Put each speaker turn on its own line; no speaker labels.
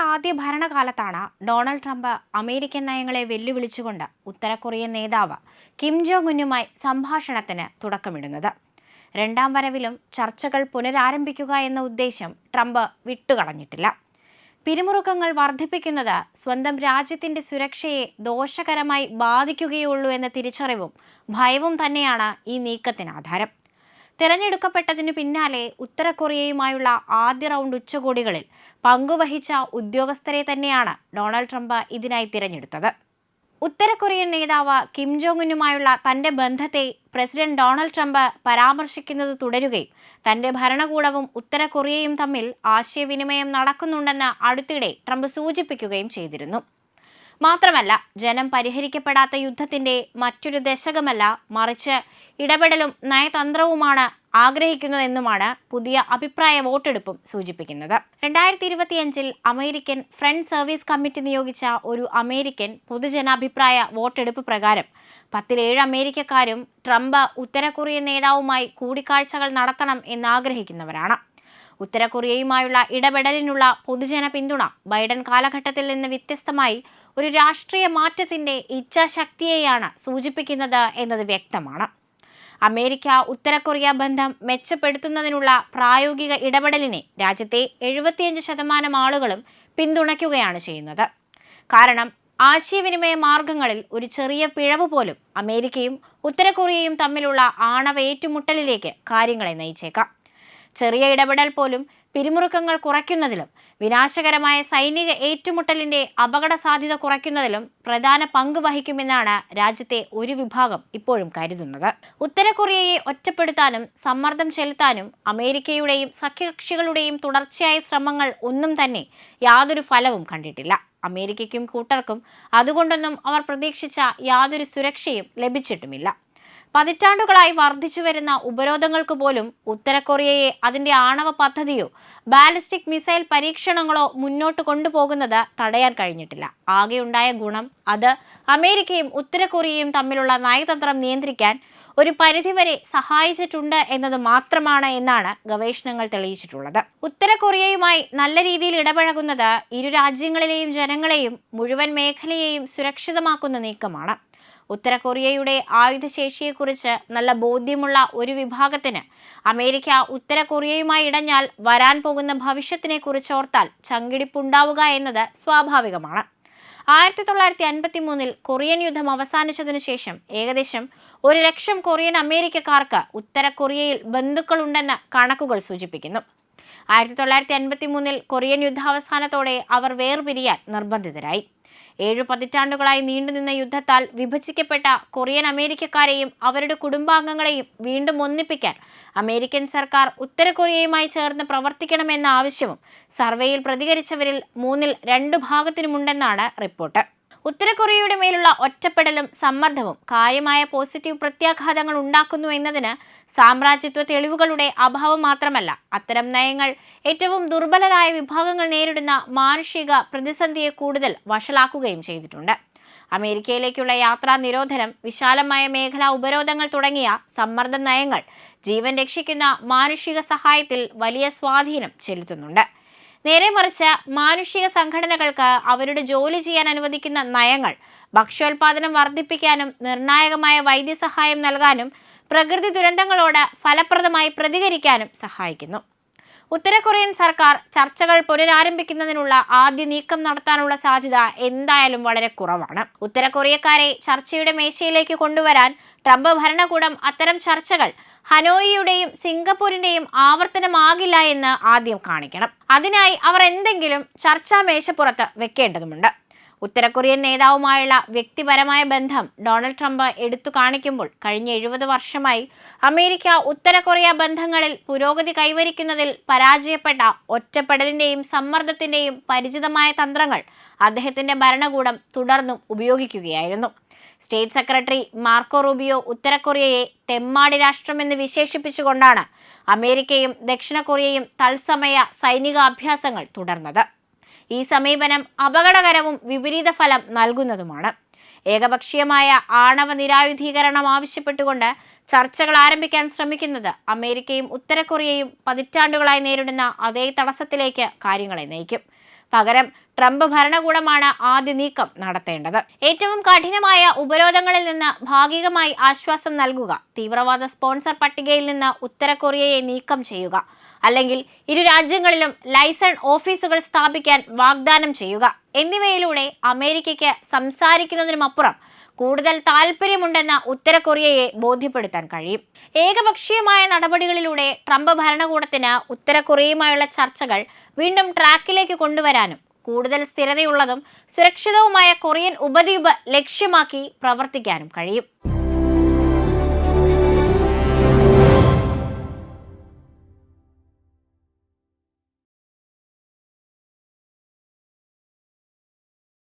ആദ്യ ഭരണകാലത്താണ് Donald Trump American നയങ്ങളെ വെല്ലുവിളിച്ചുകൊണ്ട് ഉത്തര കൊറിയൻ നേതാവ് കിം ജോങ് ഉന്നുമായി സംഭാഷണത്തിന് തുടക്കമിടുന്നത്. രണ്ടാം വരവിലും ചർച്ചകൾ പുനരാരംഭിക്കുക എന്ന ഉദ്ദേശം ട്രംപ് വിട്ടുകളഞ്ഞിട്ടില്ല. പിരിമുറുക്കങ്ങൾ വർദ്ധിപ്പിക്കുന്നത് സ്വന്തം രാജ്യത്തിന്റെ സുരക്ഷയെ ദോഷകരമായി ബാധിക്കുകയുള്ളൂ എന്ന തിരിച്ചറിവും ഭയവും തന്നെയാണ് ഈ നീക്കത്തിന് ആധാരം തെരഞ്ഞെടുക്കപ്പെട്ടതിനു പിന്നാലെ ഉത്തര കൊറിയയുമായുള്ള ആദ്യ റൗണ്ട് ഉച്ചകോടികളിൽ പങ്കുവഹിച്ച ഉദ്യോഗസ്ഥരെ തന്നെയാണ് ഡൊണാൾഡ് ട്രംപ് ഇതിനായി തിരഞ്ഞെടുത്തത്. ഉത്തര കൊറിയൻ നേതാവ് കിം ജോങ്ങിനുമായുള്ള തന്റെ ബന്ധത്തെ പ്രസിഡന്റ് ഡൊണാൾഡ് ട്രംപ് പരാമർശിക്കുന്നത് തുടരുകയും തന്റെ ഭരണകൂടവും ഉത്തര കൊറിയയും തമ്മിൽ ആശയവിനിമയം നടക്കുന്നുണ്ടെന്ന് അടുത്തിടെ ട്രംപ് സൂചിപ്പിക്കുകയും ചെയ്തിരുന്നു. മാത്രമല്ല ജനം പരിഹരിക്കപ്പെടാത്ത യുദ്ധത്തിന്റെ മറ്റൊരു ദശകമല്ല മറിച്ച് ഇടപെടലും നയതന്ത്രവുമാണ് ആഗ്രഹിക്കുന്നതെന്നുമാണ് പുതിയ അഭിപ്രായ വോട്ടെടുപ്പും സൂചിപ്പിക്കുന്നത്. രണ്ടായിരത്തി ഇരുപത്തിയഞ്ചിൽ അമേരിക്കൻ ഫ്രണ്ട് സർവീസ് കമ്മിറ്റി നിയോഗിച്ച ഒരു അമേരിക്കൻ പൊതുജനാഭിപ്രായ വോട്ടെടുപ്പ് പ്രകാരം പത്തിലേഴ് അമേരിക്കക്കാരും ട്രംപ് ഉത്തര കൊറിയൻ നേതാവുമായി കൂടിക്കാഴ്ചകൾ നടത്തണം എന്നാഗ്രഹിക്കുന്നവരാണ്. ഉത്തര കൊറിയയുമായുള്ള ഇടപെടലിനുള്ള പൊതുജന പിന്തുണ ബൈഡൻ കാലഘട്ടത്തിൽ നിന്ന് വ്യത്യസ്തമായി ഒരു രാഷ്ട്രീയ മാറ്റത്തിന്റെ ഇച്ഛാശക്തിയെയാണ് സൂചിപ്പിക്കുന്നത് എന്നത് വ്യക്തമാണ്. അമേരിക്ക ഉത്തര കൊറിയ ബന്ധം മെച്ചപ്പെടുത്തുന്നതിനുള്ള പ്രായോഗിക ഇടപെടലിനെ രാജ്യത്തെ എഴുപത്തിയഞ്ച് ശതമാനം ആളുകളും പിന്തുണയ്ക്കുകയാണ് ചെയ്യുന്നത്. കാരണം ആശയവിനിമയ മാർഗങ്ങളിൽ ഒരു ചെറിയ പിഴവ് പോലും അമേരിക്കയും ഉത്തര കൊറിയയും തമ്മിലുള്ള ആണവ ഏറ്റുമുട്ടലിലേക്ക് കാര്യങ്ങളെ നയിച്ചേക്കാം. ചെറിയ ഇടപെടൽ പോലും പിരിമുറുക്കങ്ങൾ കുറയ്ക്കുന്നതിലും വിനാശകരമായ സൈനിക ഏറ്റുമുട്ടലിന്റെ അപകട സാധ്യത കുറയ്ക്കുന്നതിലും പ്രധാന പങ്ക് വഹിക്കുമെന്നാണ് രാജ്യത്തെ ഒരു വിഭാഗം ഇപ്പോഴും കരുതുന്നത്. ഉത്തര കൊറിയയെ ഒറ്റപ്പെടുത്താനും സമ്മർദ്ദം ചെലുത്താനും അമേരിക്കയുടെയും സഖ്യകക്ഷികളുടെയും തുടർച്ചയായ ശ്രമങ്ങൾ ഒന്നും തന്നെ യാതൊരു ഫലവും കണ്ടിട്ടില്ല. അമേരിക്കയ്ക്കും കൂട്ടർക്കും അതുകൊണ്ടൊന്നും അവർ പ്രതീക്ഷിച്ച യാതൊരു സുരക്ഷയും ലഭിച്ചിട്ടുമില്ല. പതിറ്റാണ്ടുകളായി വർദ്ധിച്ചു വരുന്ന ഉപരോധങ്ങൾക്ക് പോലും ഉത്തര കൊറിയയെ അതിന്റെ ആണവ പദ്ധതിയോ ബാലിസ്റ്റിക് മിസൈൽ പരീക്ഷണങ്ങളോ മുന്നോട്ട് കൊണ്ടുപോകുന്നത് തടയാൻ കഴിഞ്ഞിട്ടില്ല. ആകെയുണ്ടായ ഗുണം അത് അമേരിക്കയും ഉത്തര കൊറിയയും തമ്മിലുള്ള നയതന്ത്രം നിയന്ത്രിക്കാൻ ഒരു പരിധിവരെ സഹായിച്ചിട്ടുണ്ട് എന്നത് മാത്രമാണ് എന്നാണ് ഗവേഷണങ്ങൾ തെളിയിച്ചിട്ടുള്ളത്. ഉത്തര കൊറിയയുമായി നല്ല രീതിയിൽ ഇടപഴകുന്നത് ഇരു രാജ്യങ്ങളിലെയും ജനങ്ങളെയും മുഴുവൻ മേഖലയെയും സുരക്ഷിതമാക്കുന്ന നീക്കമാണ്. ഉത്തര കൊറിയയുടെ ആയുധശേഷിയെക്കുറിച്ച് നല്ല ബോധ്യമുള്ള ഒരു വിഭാഗത്തിന് അമേരിക്ക ഉത്തര കൊറിയയുമായി ഇടഞ്ഞാൽ വരാൻ പോകുന്ന ഭവിഷ്യത്തിനെ കുറിച്ച് ഓർത്താൽ ചങ്കിടിപ്പുണ്ടാവുക എന്നത് സ്വാഭാവികമാണ്. ആയിരത്തി തൊള്ളായിരത്തി അൻപത്തി മൂന്നിൽ കൊറിയൻ യുദ്ധം അവസാനിച്ചതിനു ശേഷം ഏകദേശം ഒരു ലക്ഷം കൊറിയൻ അമേരിക്കക്കാർക്ക് ഉത്തര കൊറിയയിൽ ബന്ധുക്കളുണ്ടെന്ന് കണക്കുകൾ സൂചിപ്പിക്കുന്നു. ആയിരത്തി തൊള്ളായിരത്തി അൻപത്തി മൂന്നിൽ കൊറിയൻ യുദ്ധാവസാനത്തോടെ അവർ വേർപിരിയാൻ നിർബന്ധിതരായി. ഏഴു പതിറ്റാണ്ടുകളായി നീണ്ടുനിന്ന യുദ്ധത്താൽ വിഭജിക്കപ്പെട്ട കൊറിയൻ അമേരിക്കക്കാരെയും അവരുടെ കുടുംബാംഗങ്ങളെയും വീണ്ടും ഒന്നിപ്പിക്കാൻ അമേരിക്കൻ സർക്കാർ ഉത്തര കൊറിയയുമായി ചേർന്ന് പ്രവർത്തിക്കണമെന്ന ആവശ്യവും സർവേയിൽ പ്രതികരിച്ചവരിൽ മൂന്നിൽ രണ്ടു ഭാഗത്തിനുമുണ്ടെന്നാണ് റിപ്പോർട്ട്. ഉത്തര കൊറിയയുടെ മേലുള്ള ഒറ്റപ്പെടലും സമ്മർദ്ദവും കാര്യമായ പോസിറ്റീവ് പ്രത്യാഘാതങ്ങൾ ഉണ്ടാക്കുന്നു എന്നതിന് സാമ്രാജ്യത്വ തെളിവുകളുടെ അഭാവം മാത്രമല്ല അത്തരം നയങ്ങൾ ഏറ്റവും ദുർബലരായ വിഭാഗങ്ങൾ നേരിടുന്ന മാനുഷിക പ്രതിസന്ധിയെ കൂടുതൽ വഷളാക്കുകയും ചെയ്തിട്ടുണ്ട്. അമേരിക്കയിലേക്കുള്ള യാത്രാ നിരോധനം വിശാലമായ മേഖലാ ഉപരോധങ്ങൾ തുടങ്ങിയ സമ്മർദ്ദ നയങ്ങൾ ജീവൻ രക്ഷിക്കുന്ന മാനുഷിക സഹായത്തിൽ വലിയ സ്വാധീനം ചെലുത്തുന്നുണ്ട്. നേരെ മറിച്ച് മാനുഷിക സംഘടനകൾക്ക് അവരുടെ ജോലി ചെയ്യാൻ അനുവദിക്കുന്ന നയങ്ങൾ ഭക്ഷ്യോൽപാദനം വർദ്ധിപ്പിക്കാനും നിർണായകമായ വൈദ്യസഹായം നൽകാനും പ്രകൃതി ദുരന്തങ്ങളോട് ഫലപ്രദമായി പ്രതികരിക്കാനും സഹായിക്കുന്നു. ഉത്തര കൊറിയൻ സർക്കാർ ചർച്ചകൾ പുനരാരംഭിക്കുന്നതിനുള്ള ആദ്യ നീക്കം നടത്താനുള്ള സാധ്യത എന്തായാലും വളരെ കുറവാണ്. ഉത്തര കൊറിയക്കാരെ ചർച്ചയുടെ മേശയിലേക്ക് കൊണ്ടുവരാൻ ട്രംപ് ഭരണകൂടം അത്തരം ചർച്ചകൾ ഹനോയിയുടെയും സിംഗപ്പൂരിന്റെയും ആവർത്തനമാകില്ല എന്ന് ആദ്യം കാണിക്കണം. അതിനായി അവർ എന്തെങ്കിലും ചർച്ചാ മേശപ്പുറത്ത് വെക്കേണ്ടതുണ്ട് ഉത്തര കൊറിയൻ നേതാവുമായുള്ള വ്യക്തിപരമായ ബന്ധം ഡൊണാൾഡ് ട്രംപ് എടുത്തു കാണിക്കുമ്പോൾ കഴിഞ്ഞ എഴുപത് വർഷമായി അമേരിക്ക ഉത്തര കൊറിയ ബന്ധങ്ങളിൽ പുരോഗതി കൈവരിക്കുന്നതിൽ പരാജയപ്പെട്ട ഒറ്റപ്പെടലിന്റെയും സമ്മർദ്ദത്തിന്റെയും പരിചിതമായ തന്ത്രങ്ങൾ അദ്ദേഹത്തിന്റെ ഭരണകൂടം തുടർന്നും ഉപയോഗിക്കുകയായിരുന്നു. സ്റ്റേറ്റ് സെക്രട്ടറി മാർക്കോ റൂബിയോ ഉത്തര കൊറിയയെ തെമ്മാടി രാഷ്ട്രമെന്ന് വിശേഷിപ്പിച്ചുകൊണ്ടാണ് അമേരിക്കയും ദക്ഷിണ കൊറിയയും തത്സമയ സൈനികാഭ്യാസങ്ങൾ തുടർന്നത്. ഈ സമീപനം അപകടകരവും വിപരീത ഫലം നൽകുന്നതുമാണ്. ഏകപക്ഷീയമായ ആണവ നിരായുധീകരണം ആവശ്യപ്പെട്ടുകൊണ്ട് ചർച്ചകൾ ആരംഭിക്കാൻ ശ്രമിക്കുന്നത് അമേരിക്കയും ഉത്തര കൊറിയയും പതിറ്റാണ്ടുകളായി നേരിടുന്ന അതേ തടസ്സത്തിലേക്ക് കാര്യങ്ങളെ നയിക്കും. പകരം ട്രംപ് ഭരണകൂടമാണ് ആദ്യ നീക്കം നടത്തേണ്ടത്. ഏറ്റവും കഠിനമായ ഉപരോധങ്ങളിൽ നിന്ന് ഭാഗികമായി ആശ്വാസം നൽകുക. തീവ്രവാദ സ്പോൺസർ പട്ടികയിൽ നിന്ന് ഉത്തര കൊറിയയെ നീക്കം ചെയ്യുക. അല്ലെങ്കിൽ ഇരു രാജ്യങ്ങളിലും ലൈസൺ ഓഫീസുകൾ സ്ഥാപിക്കാൻ വാഗ്ദാനം ചെയ്യുക. എന്നിവയിലൂടെ അമേരിക്കയ്ക്ക് സംസാരിക്കുന്നതിനുമപ്പുറം കൂടുതൽ താല്പര്യമുണ്ടെന്ന ഉത്തര കൊറിയയെ ബോധ്യപ്പെടുത്താൻ കഴിയും. ഏകപക്ഷീയമായ നടപടികളിലൂടെ ട്രംപ് ഭരണകൂടത്തിന് ഉത്തര കൊറിയയുമായുള്ള ചർച്ചകൾ വീണ്ടും ട്രാക്കിലേക്ക് കൊണ്ടുവരാനും കൂടുതൽ സ്ഥിരതയുള്ളതും സുരക്ഷിതവുമായ കൊറിയൻ ഉപദ്വീപ് ലക്ഷ്യമാക്കി പ്രവർത്തിക്കാനും കഴിയും.